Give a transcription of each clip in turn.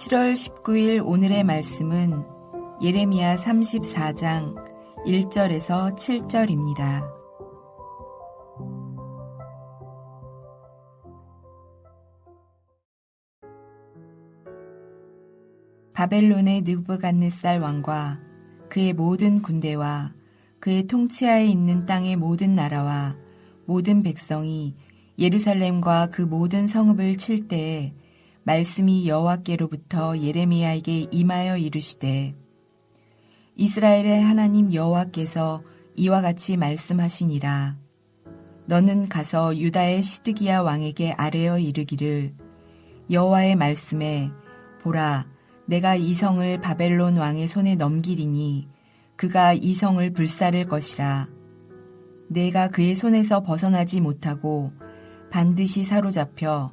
7월 19일 오늘의 말씀은 예레미야 34장 1절에서 7절입니다. 바벨론의 느부갓네살 왕과 그의 모든 군대와 그의 통치하에 있는 땅의 모든 나라와 모든 백성이 예루살렘과 그 모든 성읍을 칠 때에 말씀이 여호와께로부터 예레미야에게 임하여 이르시되 이스라엘의 하나님 여호와께서 이와 같이 말씀하시니라. 너는 가서 유다의 시드기야 왕에게 아뢰어 이르기를 여호와의 말씀에 보라 내가 이 성을 바벨론 왕의 손에 넘기리니 그가 이 성을 불사를 것이라. 내가 그의 손에서 벗어나지 못하고 반드시 사로잡혀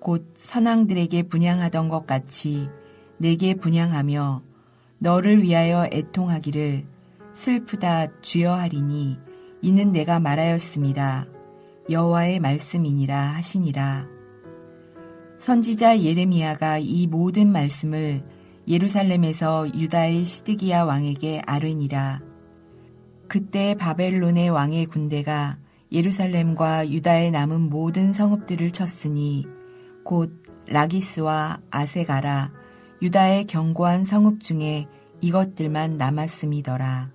곧 선왕들에게 분양하던 것 같이 내게 분양하며 너를 위하여 애통하기를 슬프다 주여 하리니 이는 내가 말하였음이라 여호와의 말씀이니라 하시니라. 선지자 예레미야가 이 모든 말씀을 예루살렘에서 유다의 시드기야 왕에게 아뢰니라. 그때 바벨론의 왕의 군대가 예루살렘과 유다의 남은 모든 성읍들을 쳤으니 곧 라기스와 아세가라 유다의 견고한 성읍 중에 이것들만 남았음이더라.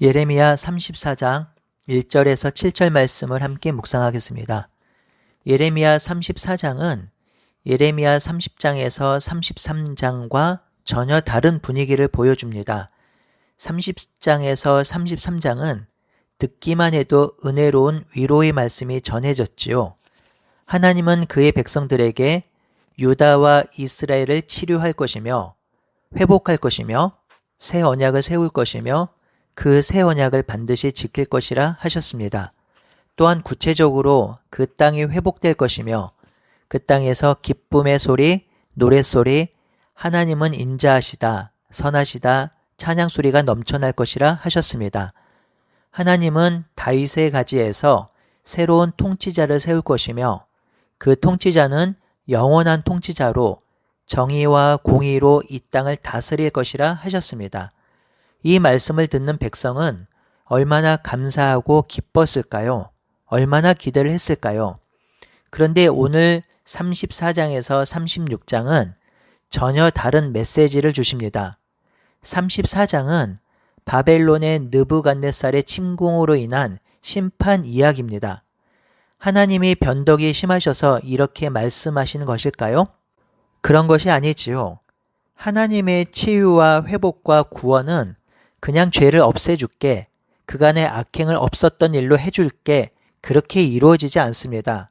예레미야 34장 1절에서 7절 말씀을 함께 묵상하겠습니다. 예레미야 34장은 예레미야 30장에서 33장과 전혀 다른 분위기를 보여줍니다. 30장에서 33장은 듣기만 해도 은혜로운 위로의 말씀이 전해졌지요. 하나님은 그의 백성들에게 유다와 이스라엘을 치료할 것이며 회복할 것이며 새 언약을 세울 것이며 그 새 언약을 반드시 지킬 것이라 하셨습니다. 또한 구체적으로 그 땅이 회복될 것이며 그 땅에서 기쁨의 소리, 노랫소리, 하나님은 인자하시다, 선하시다, 찬양 소리가 넘쳐날 것이라 하셨습니다. 하나님은 다윗의 가지에서 새로운 통치자를 세울 것이며 그 통치자는 영원한 통치자로 정의와 공의로 이 땅을 다스릴 것이라 하셨습니다. 이 말씀을 듣는 백성은 얼마나 감사하고 기뻤을까요? 얼마나 기대를 했을까요? 그런데 오늘 34장에서 36장은 전혀 다른 메시지를 주십니다. 34장은 바벨론의 느부갓네살의 침공으로 인한 심판 이야기입니다. 하나님이 변덕이 심하셔서 이렇게 말씀하시는 것일까요? 그런 것이 아니지요. 하나님의 치유와 회복과 구원은 그냥 죄를 없애줄게, 그간의 악행을 없었던 일로 해줄게, 그렇게 이루어지지 않습니다.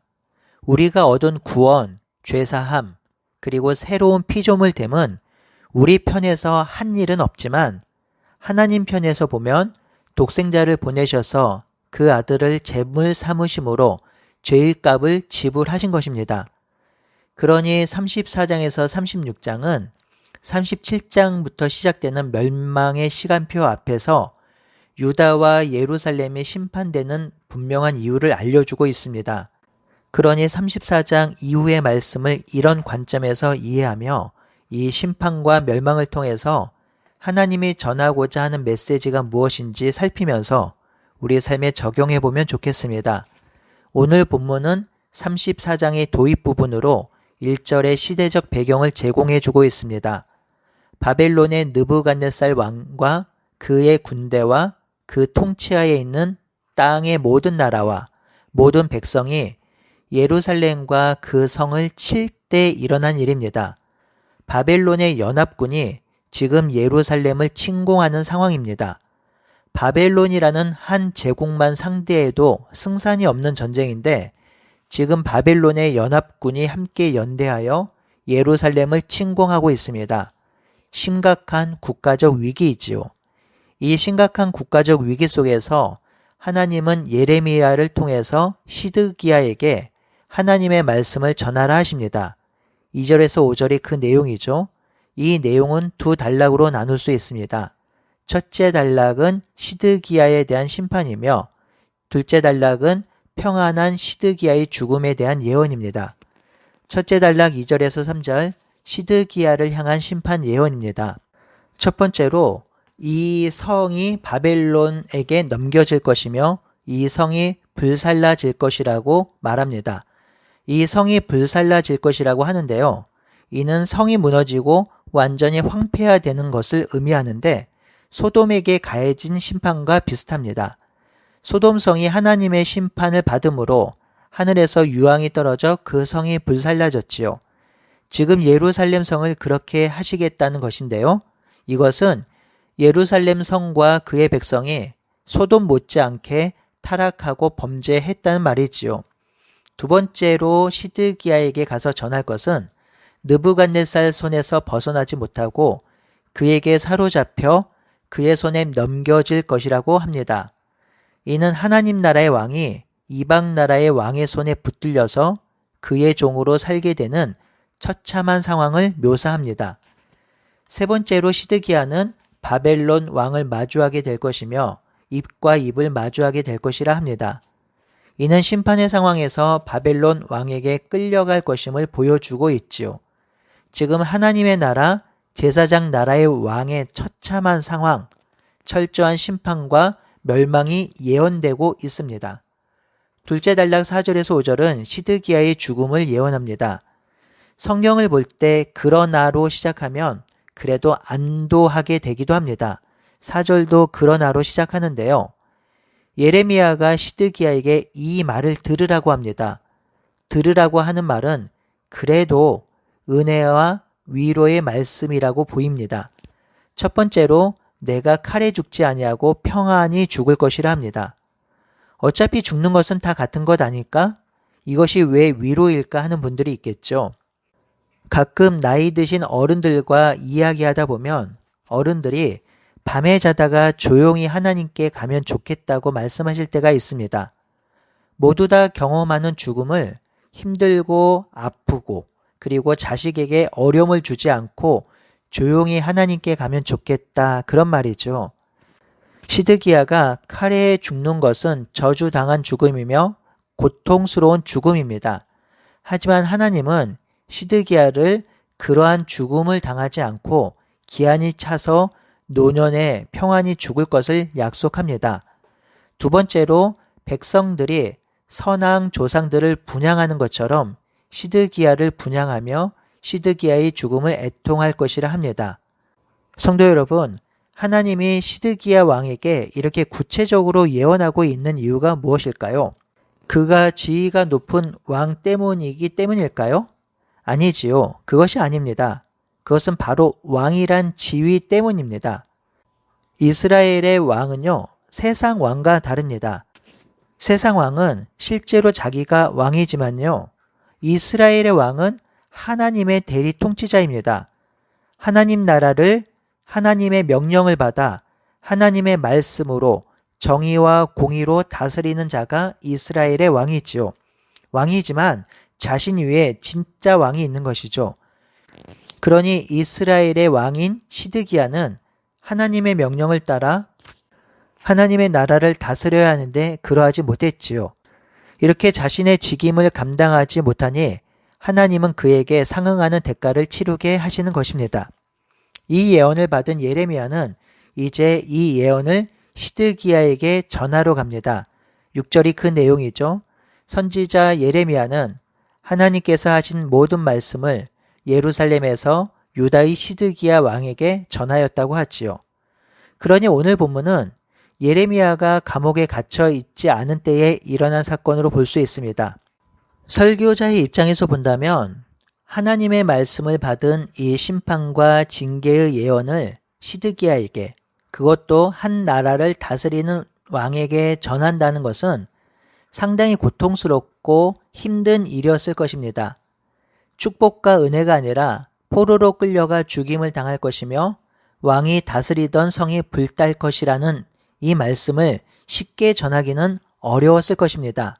우리가 얻은 구원, 죄사함, 그리고 새로운 피조물 됨은 우리 편에서 한 일은 없지만 하나님 편에서 보면 독생자를 보내셔서 그 아들을 제물 삼으심으로 죄의 값을 지불하신 것입니다. 그러니 34장에서 36장은 37장부터 시작되는 멸망의 시간표 앞에서 유다와 예루살렘이 심판되는 분명한 이유를 알려주고 있습니다. 그러니 34장 이후의 말씀을 이런 관점에서 이해하며 이 심판과 멸망을 통해서 하나님이 전하고자 하는 메시지가 무엇인지 살피면서 우리 삶에 적용해 보면 좋겠습니다. 오늘 본문은 34장의 도입 부분으로 1절의 시대적 배경을 제공해 주고 있습니다. 바벨론의 느부갓네살 왕과 그의 군대와 그 통치하에 있는 땅의 모든 나라와 모든 백성이 예루살렘과 그 성을 칠 때 일어난 일입니다. 바벨론의 연합군이 지금 예루살렘을 침공하는 상황입니다. 바벨론이라는 한 제국만 상대해도 승산이 없는 전쟁인데 지금 바벨론의 연합군이 함께 연대하여 예루살렘을 침공하고 있습니다. 심각한 국가적 위기이지요. 이 심각한 국가적 위기 속에서 하나님은 예레미야를 통해서 시드기야에게 하나님의 말씀을 전하라 하십니다. 2절에서 5절이 그 내용이죠. 이 내용은 두 단락으로 나눌 수 있습니다. 첫째 단락은 시드기야에 대한 심판이며 둘째 단락은 평안한 시드기야의 죽음에 대한 예언입니다. 첫째 단락 2절에서 3절 시드기야를 향한 심판 예언입니다. 첫 번째로 이 성이 바벨론에게 넘겨질 것이며 이 성이 불살라질 것이라고 말합니다. 이 성이 불살라질 것이라고 하는데요. 이는 성이 무너지고 완전히 황폐화되는 것을 의미하는데 소돔에게 가해진 심판과 비슷합니다. 소돔성이 하나님의 심판을 받음으로 하늘에서 유황이 떨어져 그 성이 불살라졌지요. 지금 예루살렘 성을 그렇게 하시겠다는 것인데요. 이것은 예루살렘 성과 그의 백성이 소돔 못지않게 타락하고 범죄했다는 말이지요. 두 번째로 시드기야에게 가서 전할 것은 느부갓네살 손에서 벗어나지 못하고 그에게 사로잡혀 그의 손에 넘겨질 것이라고 합니다. 이는 하나님 나라의 왕이 이방 나라의 왕의 손에 붙들려서 그의 종으로 살게 되는 처참한 상황을 묘사합니다. 세 번째로 시드기야는 바벨론 왕을 마주하게 될 것이며 입과 입을 마주하게 될 것이라 합니다. 이는 심판의 상황에서 바벨론 왕에게 끌려갈 것임을 보여주고 있지요. 지금 하나님의 나라, 제사장 나라의 왕의 처참한 상황, 철저한 심판과 멸망이 예언되고 있습니다. 둘째 단락 4절에서 5절은 시드기야의 죽음을 예언합니다. 성경을 볼 때 그러나로 시작하면 그래도 안도하게 되기도 합니다. 4절도 그러나로 시작하는데요. 예레미야가 시드기야에게 이 말을 들으라고 합니다. 들으라고 하는 말은 그래도 은혜와 위로의 말씀이라고 보입니다. 첫 번째로 내가 칼에 죽지 아니하고 평안히 죽을 것이라 합니다. 어차피 죽는 것은 다 같은 것 아닐까? 이것이 왜 위로일까 하는 분들이 있겠죠. 가끔 나이 드신 어른들과 이야기하다 보면 어른들이 밤에 자다가 조용히 하나님께 가면 좋겠다고 말씀하실 때가 있습니다. 모두 다 경험하는 죽음을 힘들고 아프고 그리고 자식에게 어려움을 주지 않고 조용히 하나님께 가면 좋겠다 그런 말이죠. 시드기야가 칼에 죽는 것은 저주당한 죽음이며 고통스러운 죽음입니다. 하지만 하나님은 시드기야를 그러한 죽음을 당하지 않고 기한이 차서 노년에 평안히 죽을 것을 약속합니다. 두 번째로 백성들이 선왕 조상들을 분양하는 것처럼 시드기야를 분양하며 시드기야의 죽음을 애통할 것이라 합니다. 성도 여러분, 하나님이 시드기야 왕에게 이렇게 구체적으로 예언하고 있는 이유가 무엇일까요? 그가 지위가 높은 왕 때문이기 때문일까요? 아니지요. 그것이 아닙니다. 그것은 바로 왕이란 지위 때문입니다. 이스라엘의 왕은요, 세상 왕과 다릅니다. 세상 왕은 실제로 자기가 왕이지만요, 이스라엘의 왕은 하나님의 대리 통치자입니다. 하나님 나라를 하나님의 명령을 받아 하나님의 말씀으로 정의와 공의로 다스리는 자가 이스라엘의 왕이지요. 왕이지만 자신 위에 진짜 왕이 있는 것이죠. 그러니 이스라엘의 왕인 시드기야는 하나님의 명령을 따라 하나님의 나라를 다스려야 하는데 그러하지 못했지요. 이렇게 자신의 직임을 감당하지 못하니 하나님은 그에게 상응하는 대가를 치르게 하시는 것입니다. 이 예언을 받은 예레미야는 이제 이 예언을 시드기야에게 전하러 갑니다. 6절이 그 내용이죠. 선지자 예레미야는 하나님께서 하신 모든 말씀을 예루살렘에서 유다의 시드기야 왕에게 전하였다고 하지요. 그러니 오늘 본문은 예레미야가 감옥에 갇혀 있지 않은 때에 일어난 사건으로 볼 수 있습니다. 설교자의 입장에서 본다면 하나님의 말씀을 받은 이 심판과 징계의 예언을 시드기야에게 그것도 한 나라를 다스리는 왕에게 전한다는 것은 상당히 고통스럽고 힘든 일이었을 것입니다. 축복과 은혜가 아니라 포로로 끌려가 죽임을 당할 것이며 왕이 다스리던 성이 불탈 것이라는 이 말씀을 쉽게 전하기는 어려웠을 것입니다.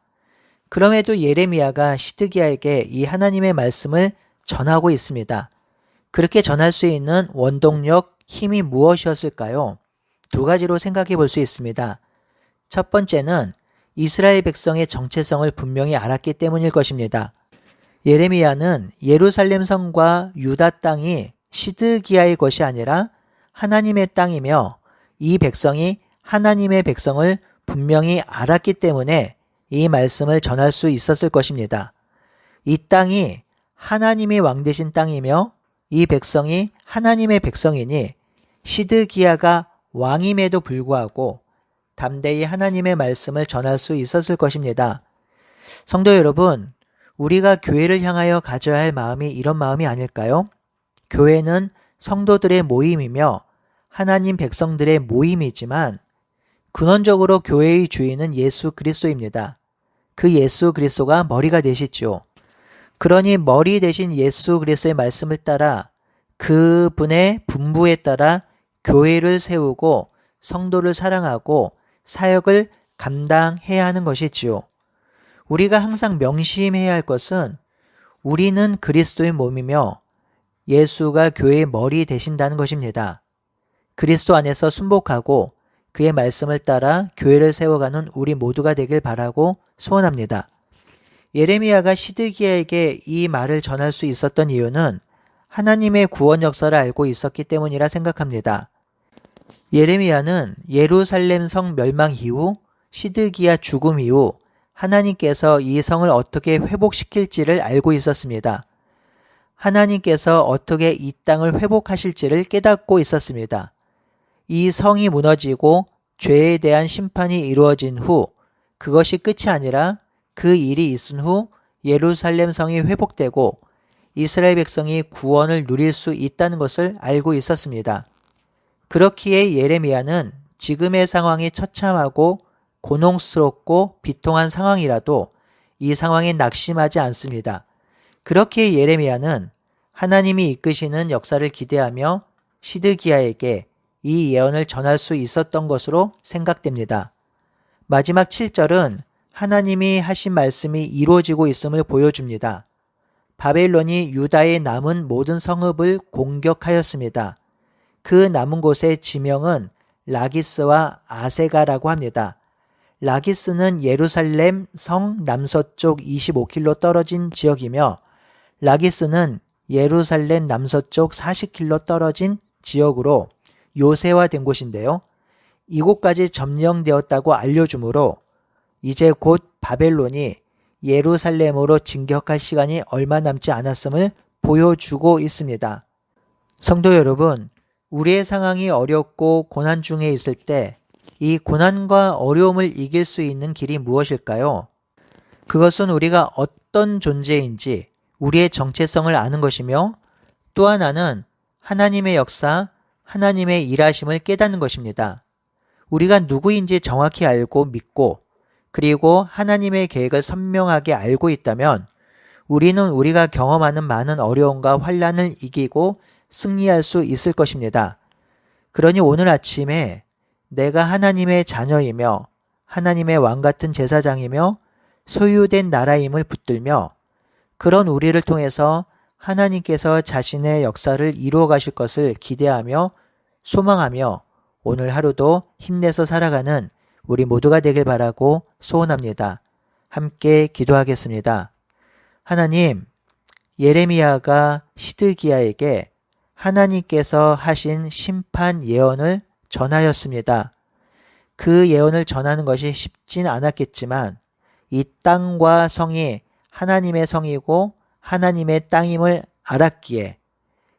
그럼에도 예레미야가 시드기야에게 이 하나님의 말씀을 전하고 있습니다. 그렇게 전할 수 있는 원동력, 힘이 무엇이었을까요? 두 가지로 생각해 볼 수 있습니다. 첫 번째는 이스라엘 백성의 정체성을 분명히 알았기 때문일 것입니다. 예레미야는 예루살렘 성과 유다 땅이 시드기야의 것이 아니라 하나님의 땅이며 이 백성이 하나님의 백성을 분명히 알았기 때문에 이 말씀을 전할 수 있었을 것입니다. 이 땅이 하나님의 왕 되신 땅이며 이 백성이 하나님의 백성이니 시드기야가 왕임에도 불구하고 담대히 하나님의 말씀을 전할 수 있었을 것입니다. 성도 여러분, 우리가 교회를 향하여 가져야 할 마음이 이런 마음이 아닐까요? 교회는 성도들의 모임이며 하나님 백성들의 모임이지만 근원적으로 교회의 주인은 예수 그리스도입니다. 그 예수 그리스도가 머리가 되시죠. 그러니 머리 대신 예수 그리스도의 말씀을 따라 그분의 분부에 따라 교회를 세우고 성도를 사랑하고 사역을 감당해야 하는 것이지요. 우리가 항상 명심해야 할 것은 우리는 그리스도의 몸이며 예수가 교회의 머리 되신다는 것입니다. 그리스도 안에서 순복하고 그의 말씀을 따라 교회를 세워가는 우리 모두가 되길 바라고 소원합니다. 예레미야가 시드기야에게 이 말을 전할 수 있었던 이유는 하나님의 구원 역사를 알고 있었기 때문이라 생각합니다. 예레미야는 예루살렘 성 멸망 이후 시드기야 죽음 이후 하나님께서 이 성을 어떻게 회복시킬지를 알고 있었습니다. 하나님께서 어떻게 이 땅을 회복하실지를 깨닫고 있었습니다. 이 성이 무너지고 죄에 대한 심판이 이루어진 후 그것이 끝이 아니라 그 일이 있은 후 예루살렘 성이 회복되고 이스라엘 백성이 구원을 누릴 수 있다는 것을 알고 있었습니다. 그렇기에 예레미야는 지금의 상황이 처참하고 곤혹스럽고 비통한 상황이라도 이 상황에 낙심하지 않습니다. 그렇기에 예레미야는 하나님이 이끄시는 역사를 기대하며 시드기야에게 이 예언을 전할 수 있었던 것으로 생각됩니다. 마지막 7절은 하나님이 하신 말씀이 이루어지고 있음을 보여줍니다. 바벨론이 유다의 남은 모든 성읍을 공격하였습니다. 그 남은 곳의 지명은 라기스와 아세가라고 합니다. 라기스는 예루살렘 성 남서쪽 25km 떨어진 지역이며 라기스는 예루살렘 남서쪽 40km 떨어진 지역으로 요새화된 곳인데요. 이곳까지 점령되었다고 알려주므로 이제 곧 바벨론이 예루살렘으로 진격할 시간이 얼마 남지 않았음을 보여주고 있습니다. 성도 여러분, 우리의 상황이 어렵고 고난 중에 있을 때 이 고난과 어려움을 이길 수 있는 길이 무엇일까요? 그것은 우리가 어떤 존재인지 우리의 정체성을 아는 것이며 또 하나는 하나님의 역사, 하나님의 일하심을 깨닫는 것입니다. 우리가 누구인지 정확히 알고 믿고 그리고 하나님의 계획을 선명하게 알고 있다면 우리는 우리가 경험하는 많은 어려움과 환란을 이기고 승리할 수 있을 것입니다. 그러니 오늘 아침에 내가 하나님의 자녀이며 하나님의 왕 같은 제사장이며 소유된 나라임을 붙들며 그런 우리를 통해서 하나님께서 자신의 역사를 이루어 가실 것을 기대하며 소망하며 오늘 하루도 힘내서 살아가는 우리 모두가 되길 바라고 소원합니다. 함께 기도하겠습니다. 하나님, 예레미야가 시드기야에게 하나님께서 하신 심판 예언을 전하였습니다. 그 예언을 전하는 것이 쉽진 않았겠지만 이 땅과 성이 하나님의 성이고 하나님의 땅임을 알았기에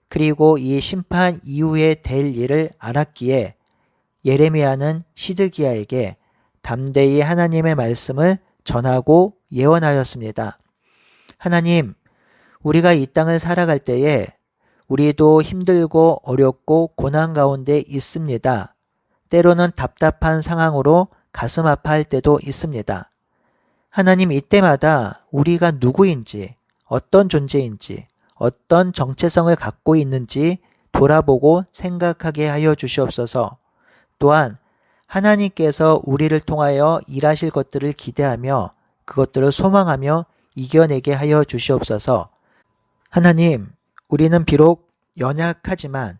그리고 이 심판 이후에 될 일을 알았기에 예레미야는 시드기야에게 담대히 하나님의 말씀을 전하고 예언하였습니다. 하나님, 우리가 이 땅을 살아갈 때에 우리도 힘들고 어렵고 고난 가운데 있습니다. 때로는 답답한 상황으로 가슴 아파할 때도 있습니다. 하나님 이때마다 우리가 누구인지 어떤 존재인지, 어떤 정체성을 갖고 있는지 돌아보고 생각하게 하여 주시옵소서. 또한 하나님께서 우리를 통하여 일하실 것들을 기대하며 그것들을 소망하며 이겨내게 하여 주시옵소서. 하나님, 우리는 비록 연약하지만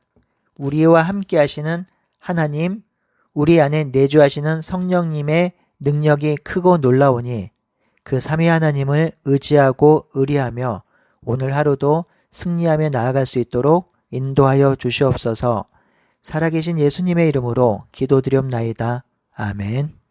우리와 함께 하시는 하나님, 우리 안에 내주하시는 성령님의 능력이 크고 놀라우니 그 삼위 하나님을 의지하고 의리하며 오늘 하루도 승리하며 나아갈 수 있도록 인도하여 주시옵소서 살아계신 예수님의 이름으로 기도드렵나이다. 아멘.